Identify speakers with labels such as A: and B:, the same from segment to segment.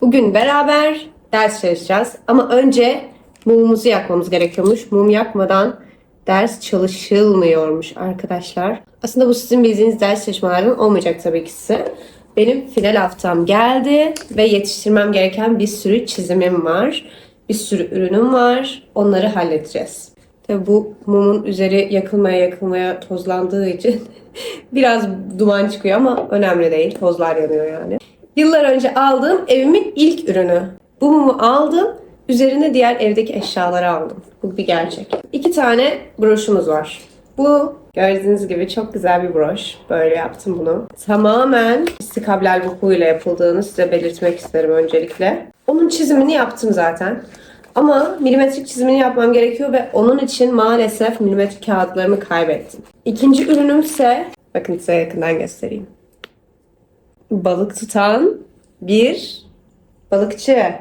A: Bugün beraber ders çalışacağız. Ama önce mumumuzu yakmamız gerekiyormuş. Mum yakmadan ders çalışılmıyormuş arkadaşlar. Aslında bu sizin bildiğiniz ders çalışmalardan olmayacak tabii ki size. Benim final haftam geldi ve yetiştirmem gereken bir sürü çizimim var. Bir sürü ürünüm var. Onları halledeceğiz. Tabii bu mumun üzeri yakılmaya yakılmaya tozlandığı için biraz duman çıkıyor ama önemli değil. Tozlar yanıyor yani. Yıllar önce aldığım evimin ilk ürünü. Bu mumu aldım. Üzerine diğer evdeki eşyaları aldım. Bu bir gerçek. İki tane broşumuz var. Bu gördüğünüz gibi çok güzel bir broş. Böyle yaptım bunu. Tamamen istikablal vukuuyla yapıldığını size belirtmek isterim öncelikle. Onun çizimini yaptım zaten. Ama milimetrik çizimini yapmam gerekiyor ve onun için maalesef milimetrik kağıtlarımı kaybettim. İkinci ürünüm ise, bakın size yakından göstereyim. Balık tutan bir balıkçı.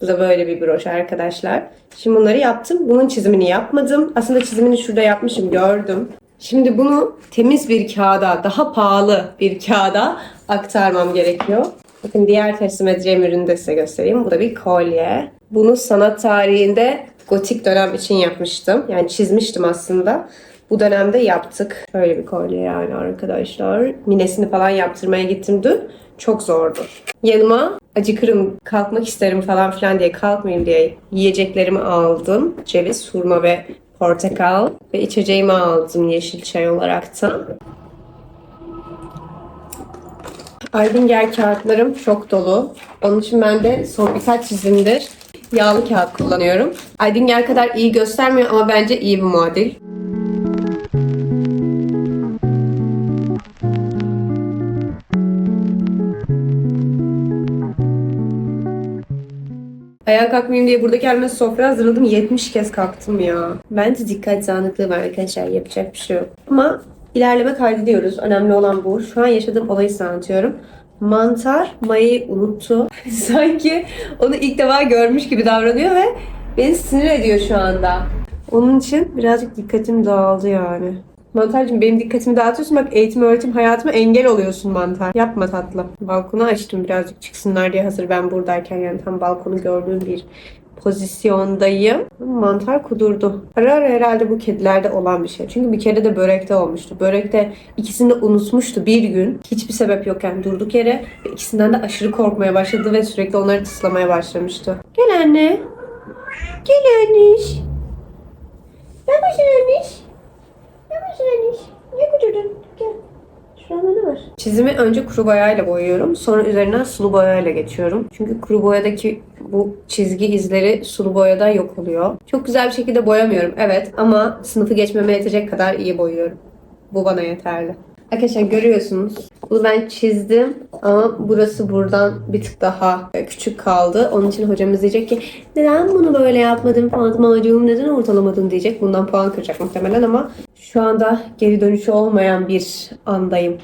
A: Bu da böyle bir broş arkadaşlar. Şimdi bunları yaptım. Bunun çizimini yapmadım. Aslında çizimini şurada yapmışım gördüm. Şimdi bunu temiz bir kağıda, daha pahalı bir kağıda aktarmam gerekiyor. Bakın diğer teslim edeceğim ürünü de size göstereyim. Bu da bir kolye. Bunu sanat tarihinde gotik dönem için yapmıştım. Yani çizmiştim aslında. Bu dönemde yaptık. Böyle bir kolye yani arkadaşlar. Minesini falan yaptırmaya gittim dün. Çok zordu. Yanıma acıkırım, kalkmak isterim falan filan diye kalkmayayım diye yiyeceklerimi aldım. Ceviz, hurma ve portakal ve içeceğimi aldım yeşil çay olaraktan. Aydinger kağıtlarım çok dolu. Onun için ben de son birkaç çizimdir yağlı kağıt kullanıyorum. Aydinger kadar iyi göstermiyor ama bence iyi bir muadil. Ayağa kalkmayayım diye burada kendime sofra hazırladım. 70 kez kalktım ya. Bence dikkat dağınıklığı var arkadaşlar. Yapacak bir şey yok. Ama ilerleme kaydediyoruz. Önemli olan bu. Şu an yaşadığım olayı anlatıyorum. Mantar mayayı unuttu. Sanki onu ilk defa görmüş gibi davranıyor ve beni sinir ediyor şu anda. Onun için birazcık dikkatim dağıldı yani. Mantarcığım benim dikkatimi dağıtıyorsun. Bak eğitim öğretim hayatıma engel oluyorsun mantar. Yapma tatlı. Balkonu açtım birazcık çıksınlar diye hazır ben buradayken yani tam balkonu gördüğüm bir pozisyondayım. Mantar kudurdu. Ara ara herhalde bu kedilerde olan bir şey. Çünkü bir kere de börekte olmuştu. Börekte ikisini de unutmuştu bir gün. Hiçbir sebep yokken durduk yere. Ve ikisinden de aşırı korkmaya başladı ve sürekli onları tıslamaya başlamıştı. Gel anne. Gel anneş. Ben başın anneş. Ne kudurdun? Gel. Şurada ne var? Çizimi önce kuru boyayla boyuyorum. Sonra üzerinden sulu boyayla geçiyorum. Çünkü kuru boyadaki bu çizgi izleri sulu boyada yok oluyor. Çok güzel bir şekilde boyamıyorum. Evet ama sınıfı geçmeme yetecek kadar iyi boyuyorum. Bu bana yeterli. Arkadaşlar görüyorsunuz. Bunu ben çizdim ama burası buradan bir tık daha küçük kaldı. Onun için hocamız diyecek ki neden bunu böyle yapmadın Fatma'cığım neden ortalamadın diyecek. Bundan puan kıracak muhtemelen ama şu anda geri dönüşü olmayan bir andayım.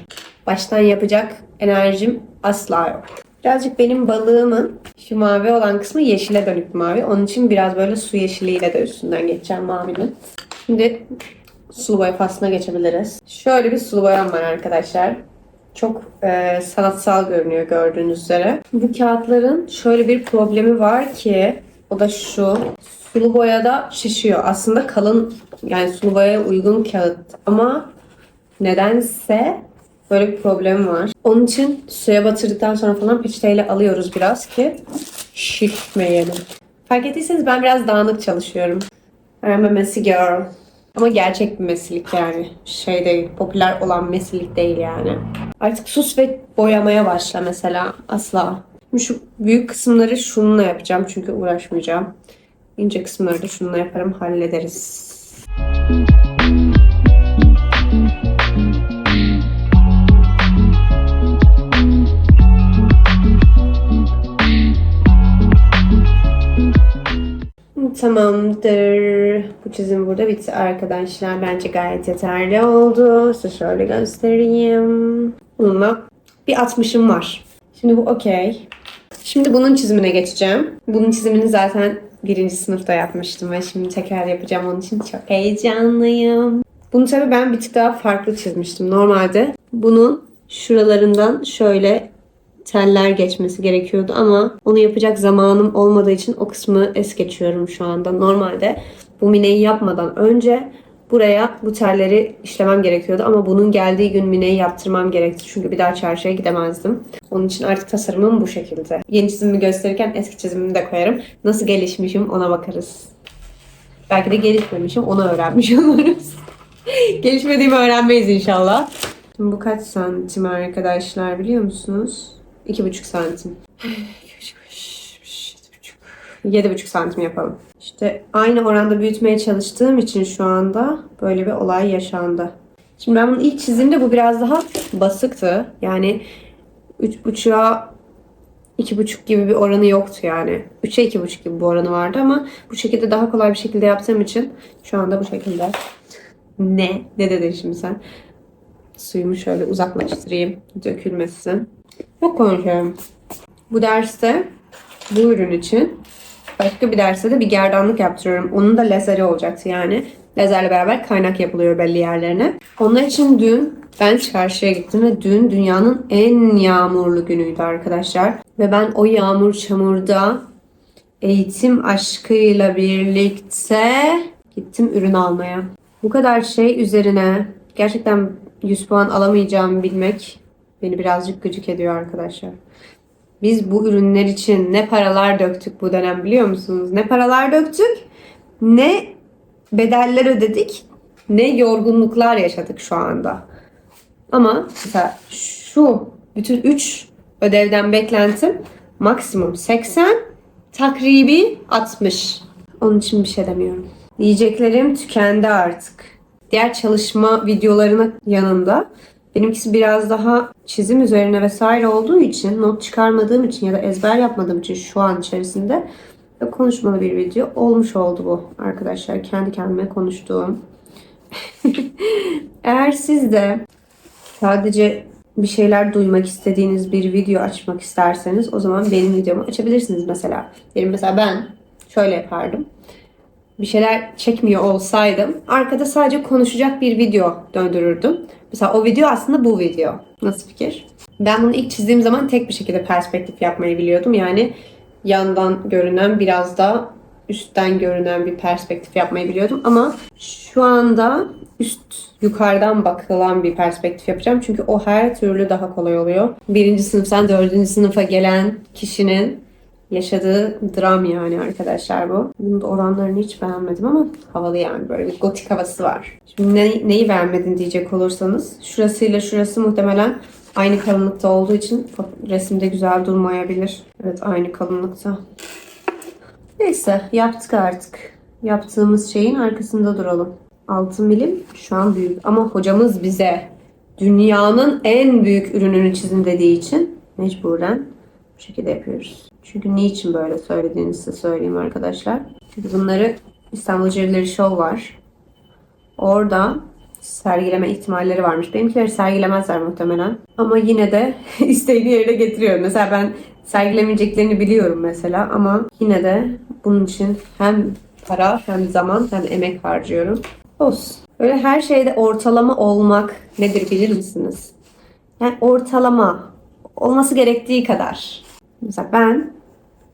A: Baştan yapacak enerjim asla yok. Birazcık benim balığımın şu mavi olan kısmı yeşile dönük mavi. Onun için biraz böyle su yeşiliyle de üstünden geçeceğim mavinin. Şimdi sulu boya faslına geçebiliriz. Şöyle bir sulu boyam var arkadaşlar. Çok e, sanatsal görünüyor gördüğünüz üzere. Bu kağıtların şöyle bir problemi var ki o da şu. Sulu boyada şişiyor. Aslında kalın yani sulu boyaya uygun kağıt ama nedense böyle bir problem var. Onun için suya batırdıktan sonra falan peçeteyle alıyoruz biraz ki şişmeyelim. Fark ettiyseniz ben biraz dağınık çalışıyorum. I'm a messy girl. Ama gerçek bir mesleği yani. Şey değil, popüler olan mesleği değil yani. Artık sus ve boyamaya başla mesela. Asla. Şu büyük kısımları şununla yapacağım çünkü uğraşmayacağım. İnce kısımları da şununla yaparım, hallederiz. Tamamdır. Bu çizim burada bitti arkadaşlar. Bence gayet yeterli oldu. Size şöyle göstereyim. Bununla bir 60'ım var. Şimdi bu okey. Şimdi bunun çizimine geçeceğim. Bunun çizimini zaten birinci sınıfta yapmıştım ve şimdi tekrar yapacağım. Onun için çok heyecanlıyım. Bunu tabii ben bir tık daha farklı çizmiştim. Normalde bunun şuralarından şöyle teller geçmesi gerekiyordu ama onu yapacak zamanım olmadığı için o kısmı es geçiyorum şu anda. Normalde bu mineyi yapmadan önce buraya bu telleri işlemem gerekiyordu ama bunun geldiği gün mineyi yaptırmam gerekti. Çünkü bir daha çarşıya gidemezdim. Onun için artık tasarımım bu şekilde. Yeni çizimimi gösterirken eski çizimimi de koyarım. Nasıl gelişmişim ona bakarız. Belki de gelişmemişim onu öğrenmiş oluruz. Gelişmediğimi öğrenmeyiz inşallah. Şimdi bu kaç santim arkadaşlar biliyor musunuz? 2,5 santim. 7,5 santim yapalım. İşte aynı oranda büyütmeye çalıştığım için şu anda böyle bir olay yaşandı. Şimdi ben bunu ilk çizdiğimde bu biraz daha basıktı. Yani 3,5'a 2,5 gibi bir oranı yoktu yani. 3'e 2,5 gibi bir oranı vardı ama bu şekilde daha kolay bir şekilde yaptığım için şu anda bu şekilde. Ne? Ne dedin şimdi sen? Suyumu şöyle uzaklaştırayım. Dökülmesin. Çok konuşuyorum. Bu derste bu ürün için başka bir derste de bir gerdanlık yaptırıyorum. Onun da lazeri olacaktı yani. Lazerle beraber kaynak yapılıyor belli yerlerine. Onlar için dün ben çarşıya gittim ve dün dünyanın en yağmurlu günüydü arkadaşlar. Ve ben o yağmur çamurda eğitim aşkıyla birlikte gittim ürün almaya. Bu kadar şey üzerine gerçekten 100 puan alamayacağımı bilmek beni birazcık gıcık ediyor arkadaşlar. Biz bu ürünler için ne paralar döktük bu dönem biliyor musunuz? Ne paralar döktük, ne bedeller ödedik, ne yorgunluklar yaşadık şu anda. Ama mesela şu bütün 3 ödevden beklentim maksimum 80, takribi 60. Onun için bir şey demiyorum. Yiyeceklerim tükendi artık. Diğer çalışma videolarının yanında benimkisi biraz daha çizim üzerine vesaire olduğu için not çıkarmadığım için ya da ezber yapmadığım için şu an içerisinde konuşmalı bir video olmuş oldu bu arkadaşlar. Kendi kendime konuştuğum. Eğer siz de sadece bir şeyler duymak istediğiniz bir video açmak isterseniz o zaman benim videomu açabilirsiniz mesela. Benim mesela ben şöyle yapardım bir şeyler çekmiyor olsaydım arkada sadece konuşacak bir video döndürürdüm. Mesela o video aslında bu video. Nasıl fikir? Ben bunu ilk çizdiğim zaman tek bir şekilde perspektif yapmayı biliyordum. Yani yandan görünen biraz da üstten görünen bir perspektif yapmayı biliyordum. Ama şu anda üst yukarıdan bakılan bir perspektif yapacağım. Çünkü o her türlü daha kolay oluyor. Birinci sınıftan dördüncü sınıfa gelen kişinin yaşadığı dram yani arkadaşlar bu. Bunun da oranlarını hiç beğenmedim ama havalı yani böyle bir gotik havası var. Şimdi ne- neyi beğenmedin diyecek olursanız şurasıyla şurası muhtemelen aynı kalınlıkta olduğu için resimde güzel durmayabilir. Evet aynı kalınlıkta. Neyse yaptık artık. Yaptığımız şeyin arkasında duralım. 6 milim şu an büyük ama hocamız bize dünyanın en büyük ürününü çizin dediği için mecburen şekilde yapıyoruz. Çünkü niçin böyle söylediğini size söyleyeyim arkadaşlar. Çünkü bunları İstanbul Jewelry Show var. Orada sergileme ihtimalleri varmış. Benimkileri sergilemezler muhtemelen. Ama yine de isteğini yerine getiriyor. Mesela ben sergilemeyeceklerini biliyorum mesela ama yine de bunun için hem para hem zaman hem emek harcıyorum. Olsun. Böyle her şeyde ortalama olmak nedir bilir misiniz? Yani ortalama olması gerektiği kadar. Mesela ben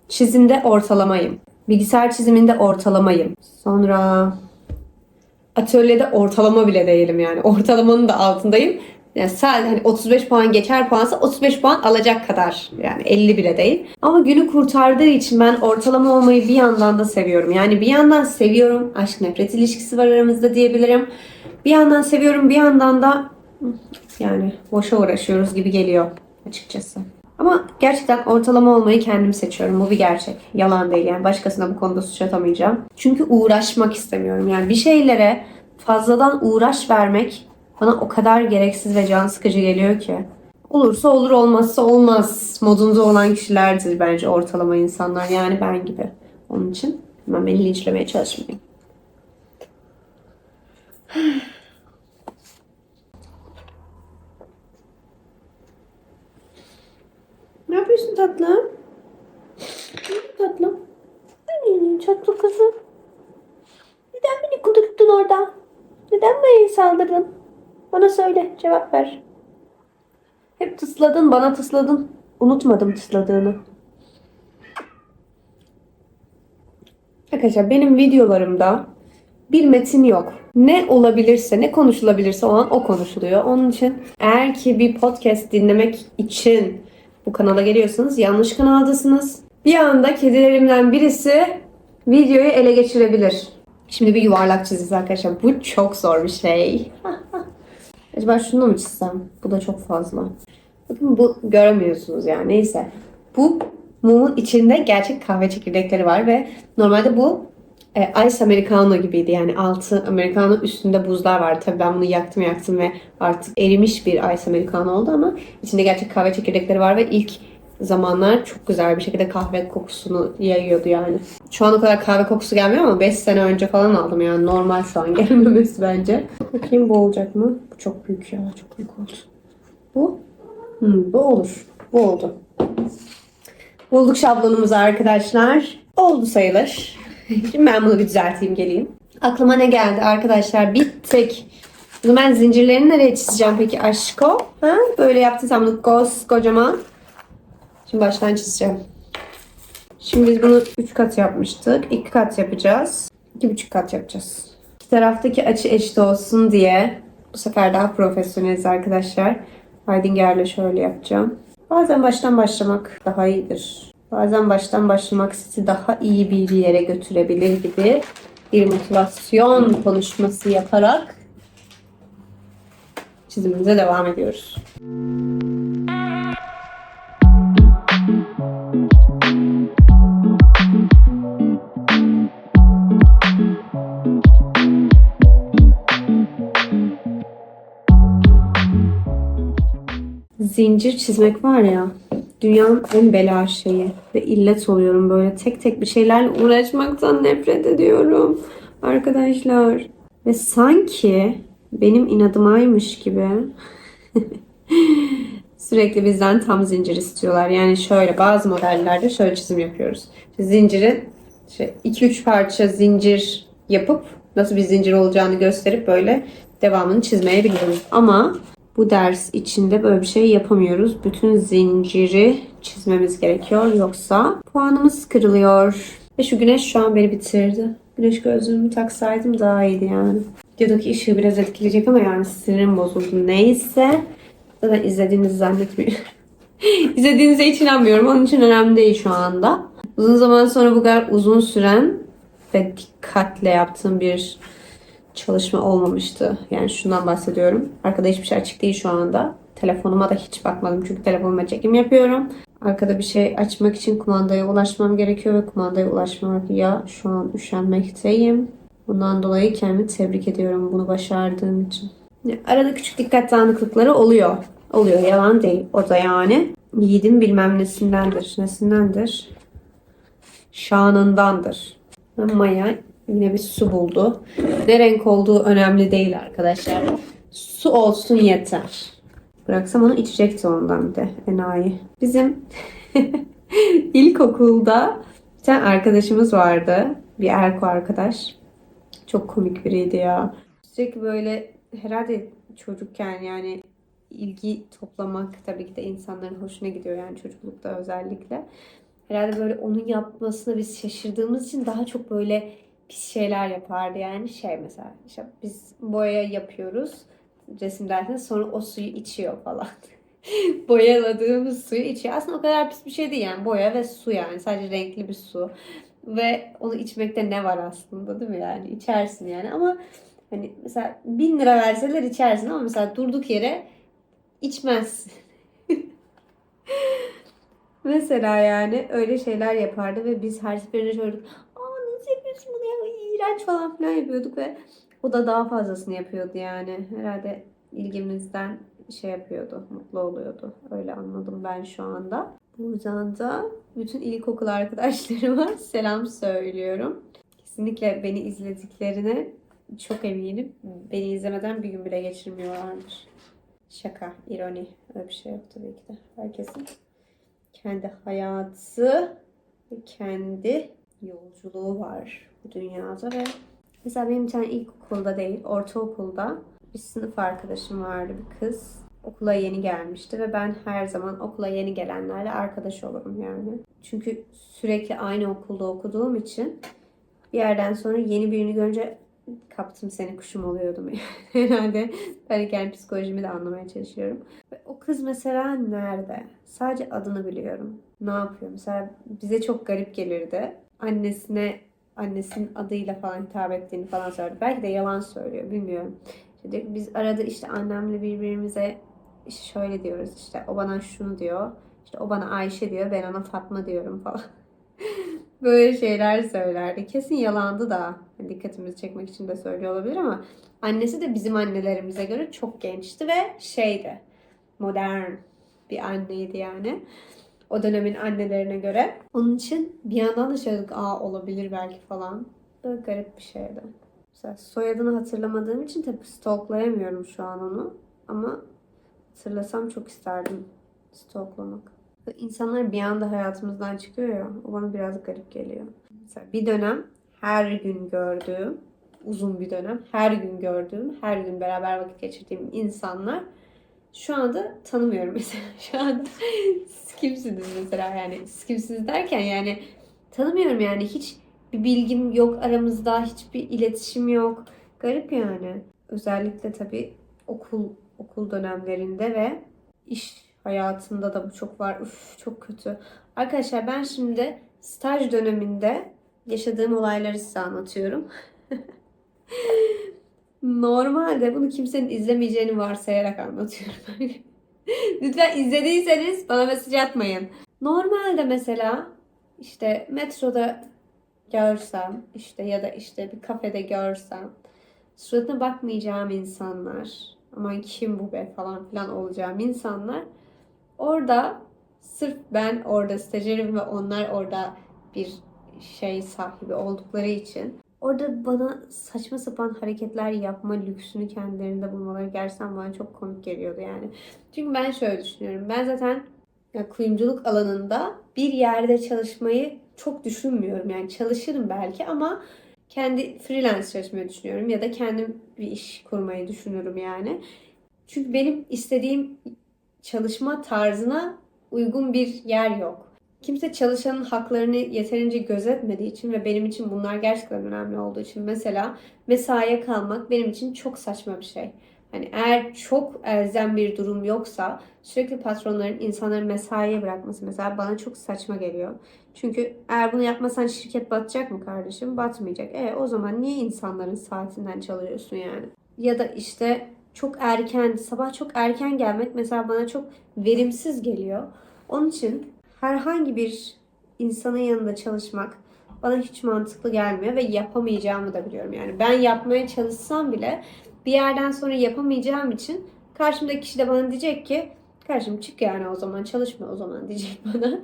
A: çizimde ortalamayım. Bilgisayar çiziminde ortalamayım. Sonra atölyede ortalama bile değilim yani. Ortalamanın da altındayım. Yani sadece hani 35 puan geçer puansa 35 puan alacak kadar. Yani 50 bile değil. Ama günü kurtardığı için ben ortalama olmayı bir yandan da seviyorum. Yani bir yandan seviyorum. Aşk nefret ilişkisi var aramızda diyebilirim. Bir yandan seviyorum bir yandan da yani boşa uğraşıyoruz gibi geliyor açıkçası. Ama gerçekten ortalama olmayı kendim seçiyorum. Bu bir gerçek. Yalan değil yani. Başkasına bu konuda suç atamayacağım. Çünkü uğraşmak istemiyorum. Yani bir şeylere fazladan uğraş vermek bana o kadar gereksiz ve can sıkıcı geliyor ki. Olursa olur olmazsa olmaz modunda olan kişilerdir bence ortalama insanlar. Yani ben gibi. Onun için hemen beni linçlemeye çalışmayın. Ne yapıyorsun tatlım? Ne yapıyorsun tatlım? Ay, tatlı kızım. Neden beni kudurttun orada? Neden bana saldırdın? Bana söyle, cevap ver. Hep tısladın, bana tısladın. unutmadım tısladığını. Arkadaşlar benim videolarımda bir metin yok. Ne olabilirse, ne konuşulabilirse o an o konuşuluyor. Onun için eğer ki bir podcast dinlemek için bu kanala geliyorsanız yanlış kanaldasınız. Bir anda kedilerimden birisi videoyu ele geçirebilir. Şimdi bir yuvarlak çizeceğiz arkadaşlar. Bu çok zor bir şey. Acaba şunu mu çizsem? Bu da çok fazla. Bakın bu göremiyorsunuz yani. Neyse. Bu mumun içinde gerçek kahve çekirdekleri var ve normalde bu e, Ice Americano gibiydi. Yani altı Americano üstünde buzlar var. Tabii ben bunu yaktım yaktım ve artık erimiş bir Ice Americano oldu ama içinde gerçek kahve çekirdekleri var ve ilk zamanlar çok güzel bir şekilde kahve kokusunu yayıyordu yani. Şu an o kadar kahve kokusu gelmiyor ama 5 sene önce falan aldım yani normal şu an gelmemesi bence. Bakayım bu olacak mı? Bu çok büyük ya çok büyük oldu. Bu? Hmm, bu olur. Bu oldu. Bulduk şablonumuzu arkadaşlar. Oldu sayılır. Şimdi ben bunu bir düzelteyim geleyim. Aklıma ne geldi arkadaşlar? Bir tek. Bunu ben zincirlerini nereye çizeceğim peki aşko? Ha? Böyle yaptıysam kocaman. Şimdi baştan çizeceğim. Şimdi biz bunu 3 kat yapmıştık. 2 kat yapacağız. 2,5 kat yapacağız. İki taraftaki açı eşit olsun diye bu sefer daha profesyoneliz arkadaşlar. Heidinger'le şöyle yapacağım. Bazen baştan başlamak daha iyidir. Bazen baştan başlamak sizi daha iyi bir yere götürebilir gibi bir motivasyon konuşması yaparak çizimimize devam ediyoruz. Zincir çizmek var ya dünyanın en bela şeyi. Ve illet oluyorum böyle. Tek tek bir şeylerle uğraşmaktan nefret ediyorum. Arkadaşlar. Ve sanki benim inadımaymış gibi sürekli bizden tam zincir istiyorlar. Yani şöyle bazı modellerde şöyle çizim yapıyoruz. Zincirin 2-3 parça zincir yapıp nasıl bir zincir olacağını gösterip böyle devamını çizmeye biliyoruz ama bu ders içinde böyle bir şey yapamıyoruz. Bütün zinciri çizmemiz gerekiyor. Yoksa puanımız kırılıyor. Ve şu güneş şu an beni bitirdi. Güneş gözlüğümü taksaydım daha iyiydi yani. Videodaki ışığı biraz etkileyecek ama yani sinirim bozuldu. Neyse. Zaten izlediğinizi zannetmiyorum. İzlediğinize hiç inanmıyorum. Onun için önemli değil şu anda. Uzun zaman sonra bu kadar uzun süren ve dikkatle yaptığım bir çalışma olmamıştı. Yani şundan bahsediyorum. Arkada hiçbir şey açık değil şu anda. Telefonuma da hiç bakmadım çünkü telefonuma çekim yapıyorum. Arkada bir şey açmak için kumandaya ulaşmam gerekiyor ve kumandaya ulaşmaya şu an üşenmekteyim. Bundan dolayı kendimi tebrik ediyorum bunu başardığım için. Arada küçük dikkat dağınıklıkları oluyor. Oluyor yalan değil. O da yani. Yiğidin bilmem nesindendir. Nesindendir? Şanındandır. Maya Yine bir su buldu. Ne renk olduğu önemli değil arkadaşlar. Su olsun yeter. Bıraksam onu içecekti ondan bir de enayi. Bizim ilkokulda bir tane arkadaşımız vardı. Bir erko arkadaş. Çok komik biriydi ya. Sürekli böyle herhalde çocukken yani ilgi toplamak tabii ki de insanların hoşuna gidiyor yani çocuklukta özellikle. Herhalde böyle onun yapmasına biz şaşırdığımız için daha çok böyle pis şeyler yapardı yani şey mesela işte biz boya yapıyoruz resim dersinde sonra o suyu içiyor falan. Boyaladığımız suyu içiyor. Aslında o kadar pis bir şey değil yani boya ve su yani sadece renkli bir su. Ve onu içmekte ne var aslında değil mi yani içersin yani ama hani mesela bin lira verseler içersin ama mesela durduk yere içmezsin. mesela yani öyle şeyler yapardı ve biz her seferinde şöyle yapıyorsun bunu ya iğrenç falan filan yapıyorduk ve o da daha fazlasını yapıyordu yani. Herhalde ilgimizden şey yapıyordu, mutlu oluyordu. Öyle anladım ben şu anda. Buradan da bütün ilkokul arkadaşlarıma selam söylüyorum. Kesinlikle beni izlediklerine çok eminim. Beni izlemeden bir gün bile geçirmiyorlardır. Şaka, ironi. Öyle bir şey yok tabii ki de. Herkesin kendi hayatı kendi yolculuğu var bu dünyada ve mesela benim bir tane ilkokulda değil, ortaokulda bir sınıf arkadaşım vardı bir kız. okula yeni gelmişti ve ben her zaman okula yeni gelenlerle arkadaş olurum yani. Çünkü sürekli aynı okulda okuduğum için bir yerden sonra yeni birini görünce kaptım seni kuşum oluyordum herhalde. Ben kendi psikolojimi de anlamaya çalışıyorum. Ve o kız mesela nerede? Sadece adını biliyorum. Ne yapıyor? Mesela bize çok garip gelirdi. Annesine annesinin adıyla falan hitap ettiğini falan söyledi. Belki de yalan söylüyor bilmiyorum. İşte biz arada işte annemle birbirimize işte şöyle diyoruz işte o bana şunu diyor. İşte o bana Ayşe diyor ben ona Fatma diyorum falan. Böyle şeyler söylerdi. Kesin yalandı da hani dikkatimizi çekmek için de söylüyor olabilir ama annesi de bizim annelerimize göre çok gençti ve şeydi modern bir anneydi yani. O dönemin annelerine göre. Onun için bir yandan da şey aa olabilir belki falan. Böyle garip bir şeydi. Mesela soyadını hatırlamadığım için tabii stalklayamıyorum şu an onu. Ama hatırlasam çok isterdim stalklamak. İnsanlar bir anda hayatımızdan çıkıyor ya. O bana biraz garip geliyor. Mesela bir dönem her gün gördüğüm, uzun bir dönem her gün gördüğüm, her gün beraber vakit geçirdiğim insanlar şu anda tanımıyorum mesela. Şu anda kimsiniz mesela yani siz kimsiniz derken yani tanımıyorum yani hiç bir bilgim yok aramızda hiçbir iletişim yok. Garip yani. Özellikle tabii okul okul dönemlerinde ve iş hayatında da bu çok var. Uf çok kötü. Arkadaşlar ben şimdi staj döneminde yaşadığım olayları size anlatıyorum. Normalde bunu kimsenin izlemeyeceğini varsayarak anlatıyorum. Lütfen izlediyseniz bana mesaj atmayın. Normalde mesela işte metroda görsem işte ya da işte bir kafede görsem suratına bakmayacağım insanlar aman kim bu be falan filan olacağım insanlar orada sırf ben orada stajyerim ve onlar orada bir şey sahibi oldukları için orada bana saçma sapan hareketler yapma lüksünü kendilerinde bulmaları gerçekten bana çok komik geliyordu yani. Çünkü ben şöyle düşünüyorum. Ben zaten ya, kuyumculuk alanında bir yerde çalışmayı çok düşünmüyorum. Yani çalışırım belki ama kendi freelance çalışmayı düşünüyorum ya da kendim bir iş kurmayı düşünürüm yani. Çünkü benim istediğim çalışma tarzına uygun bir yer yok. Kimse çalışanın haklarını yeterince gözetmediği için ve benim için bunlar gerçekten önemli olduğu için mesela mesaiye kalmak benim için çok saçma bir şey. Hani eğer çok elzem bir durum yoksa sürekli patronların insanları mesaiye bırakması mesela bana çok saçma geliyor. Çünkü eğer bunu yapmasan şirket batacak mı kardeşim? Batmayacak. E o zaman niye insanların saatinden çalıyorsun yani? Ya da işte çok erken, sabah çok erken gelmek mesela bana çok verimsiz geliyor. Onun için herhangi bir insanın yanında çalışmak bana hiç mantıklı gelmiyor ve yapamayacağımı da biliyorum. Yani ben yapmaya çalışsam bile bir yerden sonra yapamayacağım için karşımdaki kişi de bana diyecek ki karşım çık yani o zaman çalışma o zaman diyecek bana.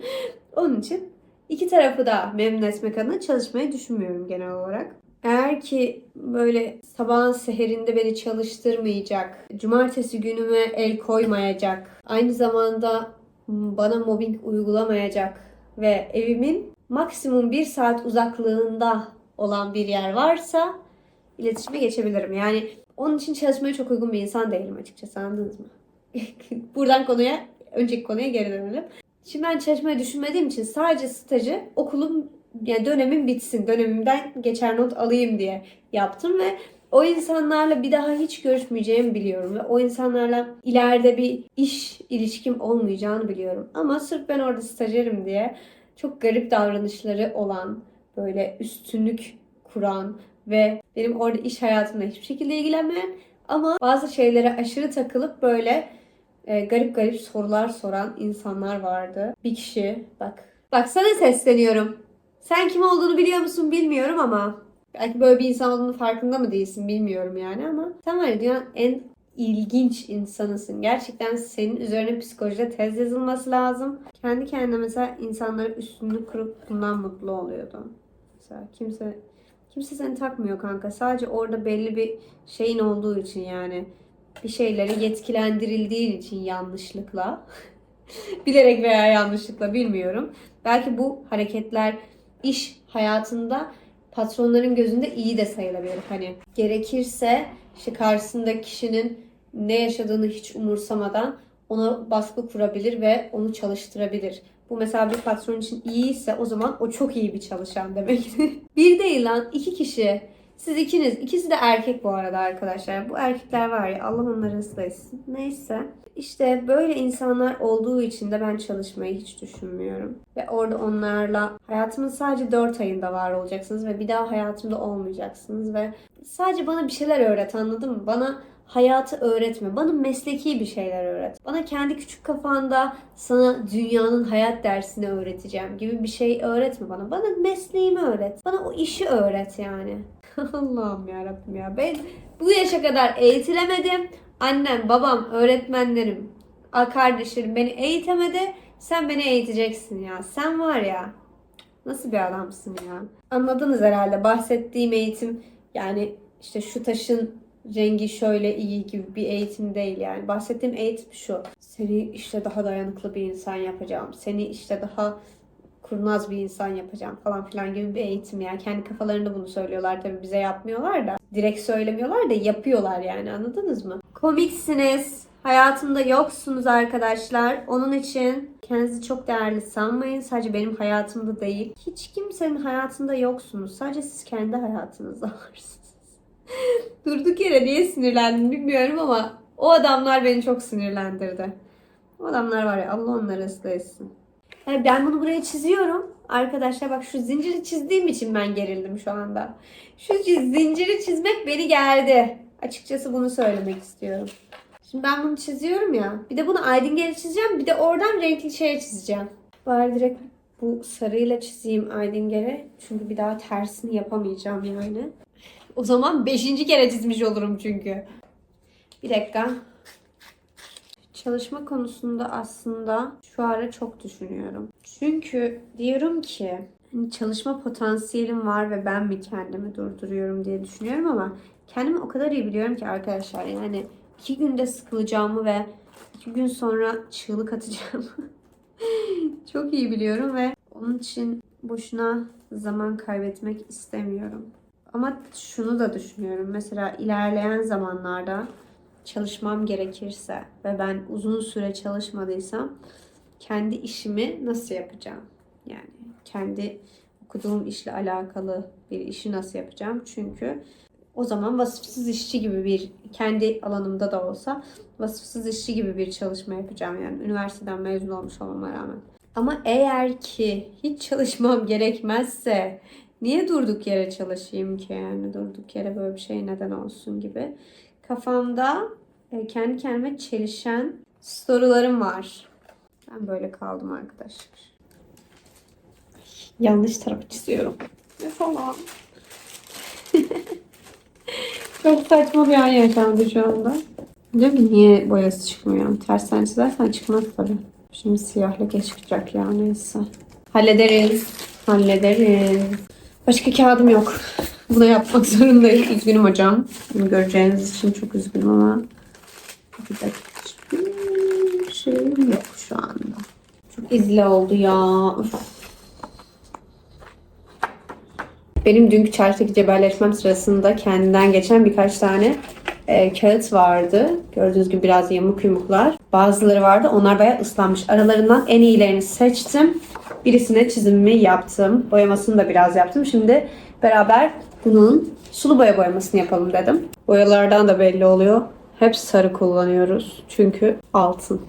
A: Onun için iki tarafı da memnun etmek adına çalışmayı düşünmüyorum genel olarak. Eğer ki böyle sabahın seherinde beni çalıştırmayacak, cumartesi günüme el koymayacak, aynı zamanda bana mobbing uygulamayacak ve evimin maksimum bir saat uzaklığında olan bir yer varsa iletişime geçebilirim. Yani onun için çalışmaya çok uygun bir insan değilim açıkçası anladınız mı? Buradan konuya, önceki konuya geri dönelim. Şimdi ben çalışmayı düşünmediğim için sadece stajı okulum yani dönemim bitsin, dönemimden geçer not alayım diye yaptım ve o insanlarla bir daha hiç görüşmeyeceğimi biliyorum ve o insanlarla ileride bir iş ilişkim olmayacağını biliyorum. Ama sırf ben orada stajyerim diye çok garip davranışları olan, böyle üstünlük kuran ve benim orada iş hayatımda hiçbir şekilde ilgilenmeyen ama bazı şeylere aşırı takılıp böyle e, garip garip sorular soran insanlar vardı. Bir kişi bak bak sana sesleniyorum. Sen kim olduğunu biliyor musun bilmiyorum ama belki böyle bir insan olduğunu farkında mı değilsin bilmiyorum yani ama sen var ya dünyanın en ilginç insanısın. Gerçekten senin üzerine psikolojide tez yazılması lazım. Kendi kendine mesela insanlara üstünlük kurup bundan mutlu oluyordu. Mesela kimse kimse seni takmıyor kanka. Sadece orada belli bir şeyin olduğu için yani bir şeylere yetkilendirildiğin için yanlışlıkla bilerek veya yanlışlıkla bilmiyorum. Belki bu hareketler iş hayatında patronların gözünde iyi de sayılabilir. Hani gerekirse işte karşısındaki kişinin ne yaşadığını hiç umursamadan ona baskı kurabilir ve onu çalıştırabilir. Bu mesela bir patron için iyiyse o zaman o çok iyi bir çalışan demektir. bir değil lan iki kişi. Siz ikiniz. ikisi de erkek bu arada arkadaşlar. Bu erkekler var ya Allah onları ıslah etsin. Neyse. İşte böyle insanlar olduğu için de ben çalışmayı hiç düşünmüyorum. Ve orada onlarla hayatımın sadece 4 ayında var olacaksınız ve bir daha hayatımda olmayacaksınız ve sadece bana bir şeyler öğret anladın mı? Bana hayatı öğretme. Bana mesleki bir şeyler öğret. Bana kendi küçük kafanda sana dünyanın hayat dersini öğreteceğim gibi bir şey öğretme bana. Bana mesleğimi öğret. Bana o işi öğret yani. Allah'ım ya Rabbim ya. Ben bu yaşa kadar eğitilemedim. Annem, babam, öğretmenlerim, kardeşlerim beni eğitemedi. Sen beni eğiteceksin ya. Sen var ya. Nasıl bir adamsın ya? Anladınız herhalde. Bahsettiğim eğitim yani işte şu taşın rengi şöyle iyi gibi bir eğitim değil yani. Bahsettiğim eğitim şu. Seni işte daha dayanıklı bir insan yapacağım. Seni işte daha kurnaz bir insan yapacağım falan filan gibi bir eğitim yani. Kendi kafalarında bunu söylüyorlar tabii bize yapmıyorlar da. Direkt söylemiyorlar da yapıyorlar yani anladınız mı? Komiksiniz. Hayatımda yoksunuz arkadaşlar. Onun için kendinizi çok değerli sanmayın. Sadece benim hayatımda değil. Hiç kimsenin hayatında yoksunuz. Sadece siz kendi hayatınızda varsınız. Durduk yere niye sinirlendim bilmiyorum ama o adamlar beni çok sinirlendirdi. O adamlar var ya Allah onları ıslah etsin. Yani ben bunu buraya çiziyorum. Arkadaşlar bak şu zinciri çizdiğim için ben gerildim şu anda. Şu zinciri çizmek beni gerdi. Açıkçası bunu söylemek istiyorum. Şimdi ben bunu çiziyorum ya. Bir de bunu Aydınger'e çizeceğim. Bir de oradan renkli şeye çizeceğim. Bari direkt bu sarıyla çizeyim Aydınger'e. Çünkü bir daha tersini yapamayacağım yani. O zaman beşinci kere çizmiş olurum çünkü. Bir dakika. Çalışma konusunda aslında şu ara çok düşünüyorum. Çünkü diyorum ki hani çalışma potansiyelim var ve ben mi kendimi durduruyorum diye düşünüyorum ama kendimi o kadar iyi biliyorum ki arkadaşlar yani iki günde sıkılacağımı ve iki gün sonra çığlık atacağımı çok iyi biliyorum ve onun için boşuna zaman kaybetmek istemiyorum. Ama şunu da düşünüyorum. Mesela ilerleyen zamanlarda çalışmam gerekirse ve ben uzun süre çalışmadıysam kendi işimi nasıl yapacağım? Yani kendi okuduğum işle alakalı bir işi nasıl yapacağım? Çünkü o zaman vasıfsız işçi gibi bir kendi alanımda da olsa vasıfsız işçi gibi bir çalışma yapacağım yani üniversiteden mezun olmuş olmama rağmen. Ama eğer ki hiç çalışmam gerekmezse niye durduk yere çalışayım ki yani durduk yere böyle bir şey neden olsun gibi kafamda e, kendi kendime çelişen sorularım var. Ben böyle kaldım arkadaşlar. Yanlış tarafı çiziyorum. Ne falan. Çok saçma bir an yaşandı şu anda. Diyor ki niye boyası çıkmıyor? Tersten çizersen çıkmaz tabii. Şimdi siyahla geç çıkacak ya neyse. Hallederiz. Hallederiz. Başka kağıdım yok. Bunu yapmak zorundayım. Üzgünüm hocam. Bunu göreceğiniz için çok üzgünüm ama bir dakika. Hiçbir şeyim yok şu anda. Çok izle oldu ya. Benim dünkü çarşıdaki cebelleşmem sırasında kendinden geçen birkaç tane e, kağıt vardı. Gördüğünüz gibi biraz yamuk yumuklar. Bazıları vardı. Onlar bayağı ıslanmış. Aralarından en iyilerini seçtim. Birisine çizimimi yaptım. Boyamasını da biraz yaptım. Şimdi beraber bunun sulu boya boyamasını yapalım dedim. Boyalardan da belli oluyor. Hep sarı kullanıyoruz. Çünkü altın.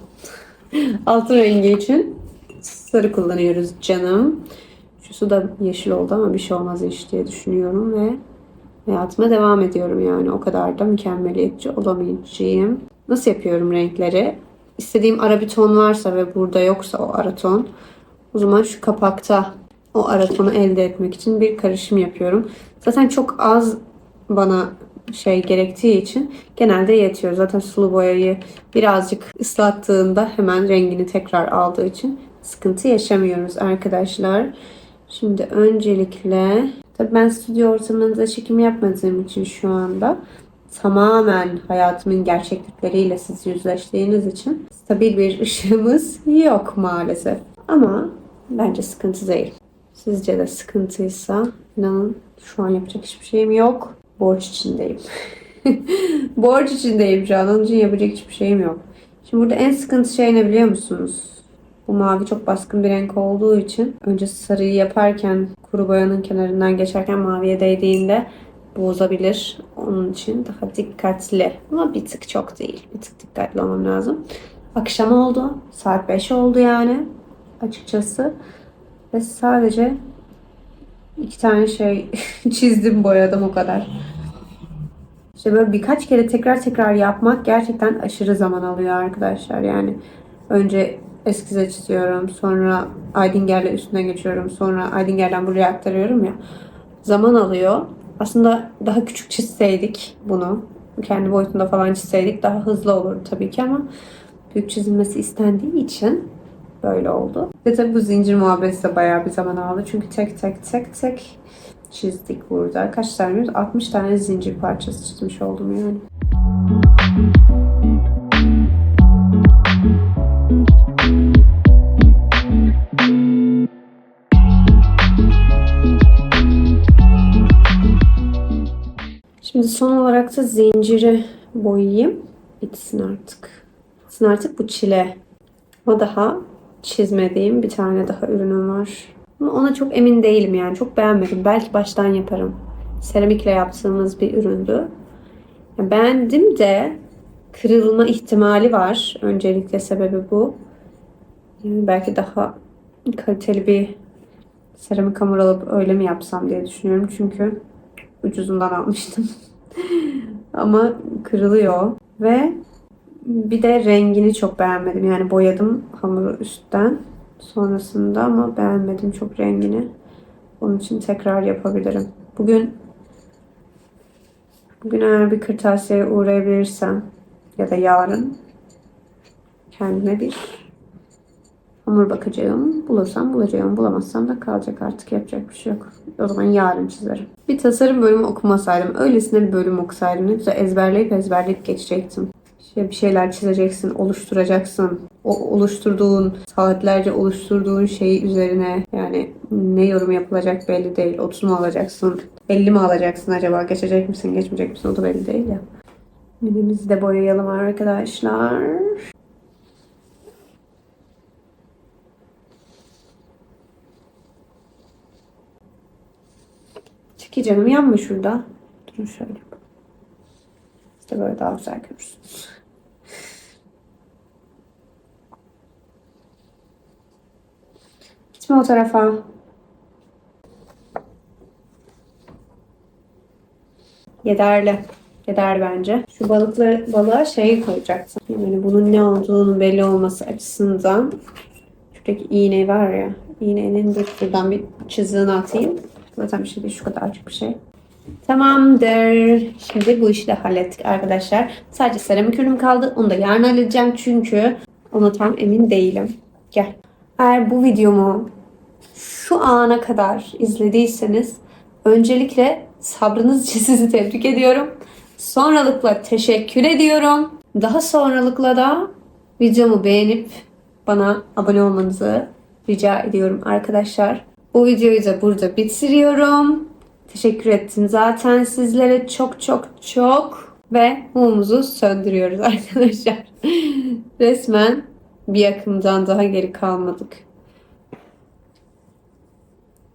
A: altın rengi için sarı kullanıyoruz canım. Şu su da yeşil oldu ama bir şey olmaz iş diye düşünüyorum ve hayatıma devam ediyorum yani. O kadar da mükemmeliyetçi olamayacağım. Nasıl yapıyorum renkleri? İstediğim ara bir ton varsa ve burada yoksa o ara ton o zaman şu kapakta o ara tonu elde etmek için bir karışım yapıyorum. Zaten çok az bana şey gerektiği için genelde yetiyor. Zaten sulu boyayı birazcık ıslattığında hemen rengini tekrar aldığı için sıkıntı yaşamıyoruz arkadaşlar. Şimdi öncelikle tabii ben stüdyo ortamında çekim yapmadığım için şu anda tamamen hayatımın gerçeklikleriyle siz yüzleştiğiniz için stabil bir ışığımız yok maalesef. Ama bence sıkıntı değil. Sizce de sıkıntıysa inanın şu an yapacak hiçbir şeyim yok. Borç içindeyim. Borç içindeyim şu an. Onun için yapacak hiçbir şeyim yok. Şimdi burada en sıkıntı şey ne biliyor musunuz? Bu mavi çok baskın bir renk olduğu için önce sarıyı yaparken kuru boyanın kenarından geçerken maviye değdiğinde bozabilir. Onun için daha dikkatli. Ama bir tık çok değil. Bir tık dikkatli olmam lazım. Akşam oldu. Saat 5 oldu yani. Açıkçası. Ve sadece iki tane şey çizdim boyadım o kadar. İşte böyle birkaç kere tekrar tekrar yapmak gerçekten aşırı zaman alıyor arkadaşlar. Yani önce eskize çiziyorum. Sonra Aydinger'le üstüne geçiyorum. Sonra Aydinger'den buraya aktarıyorum ya. Zaman alıyor. Aslında daha küçük çizseydik bunu. Kendi boyutunda falan çizseydik daha hızlı olurdu tabii ki ama büyük çizilmesi istendiği için böyle oldu. Ve tabii bu zincir muhabbeti de bayağı bir zaman aldı. Çünkü tek tek tek tek çizdik burada. Kaç tane? 60 tane zincir parçası çizmiş oldum yani. Şimdi son olarak da zinciri boyayayım. Bitsin artık. Bitsin artık bu çile. Ama daha çizmediğim bir tane daha ürünüm var. Ama ona çok emin değilim yani. Çok beğenmedim. Belki baştan yaparım. Seramikle yaptığımız bir üründü. Ya Beğendim de kırılma ihtimali var. Öncelikle sebebi bu. Yani belki daha kaliteli bir seramik hamur alıp öyle mi yapsam diye düşünüyorum. Çünkü ucuzundan almıştım. Ama kırılıyor ve bir de rengini çok beğenmedim. Yani boyadım hamuru üstten sonrasında ama beğenmedim çok rengini. Onun için tekrar yapabilirim. Bugün bugün eğer bir kırtasiyeye uğrayabilirsem ya da yarın kendime bir hamur bakacağım. Bulursam bulacağım. Bulamazsam da kalacak artık. Yapacak bir şey yok. O zaman yarın çizerim. Bir tasarım bölümü okumasaydım. Öylesine bir bölüm okusaydım. Güzel ezberleyip ezberleyip geçecektim. İşte bir şeyler çizeceksin, oluşturacaksın. O oluşturduğun, saatlerce oluşturduğun şeyi üzerine yani ne yorum yapılacak belli değil. 30 mu alacaksın, 50 mi alacaksın acaba? Geçecek misin, geçmeyecek misin? O da belli değil ya. Birimizi de boyayalım arkadaşlar. Çeki canım yanma şurada. Durun şöyle. İşte böyle daha güzel görürsünüz. Gitme o tarafa. Yeterli. Yeter bence. Şu balıkla balığa şeyi koyacaktım. Yani bunun ne olduğunu belli olması açısından. Şuradaki iğne var ya. İğnenin de şuradan bir çizığini atayım. Zaten bir şey değil. Şu kadarcık bir şey. Tamamdır. Şimdi bu işi de hallettik arkadaşlar. Sadece seramik ürün kaldı. Onu da yarın halledeceğim çünkü ona tam emin değilim. Gel. Eğer bu videomu şu ana kadar izlediyseniz öncelikle sabrınız için sizi tebrik ediyorum. Sonralıkla teşekkür ediyorum. Daha sonralıkla da videomu beğenip bana abone olmanızı rica ediyorum arkadaşlar. Bu videoyu da burada bitiriyorum. Teşekkür ettim zaten sizlere çok çok çok ve mumumuzu söndürüyoruz arkadaşlar. Resmen bir yakımdan daha geri kalmadık.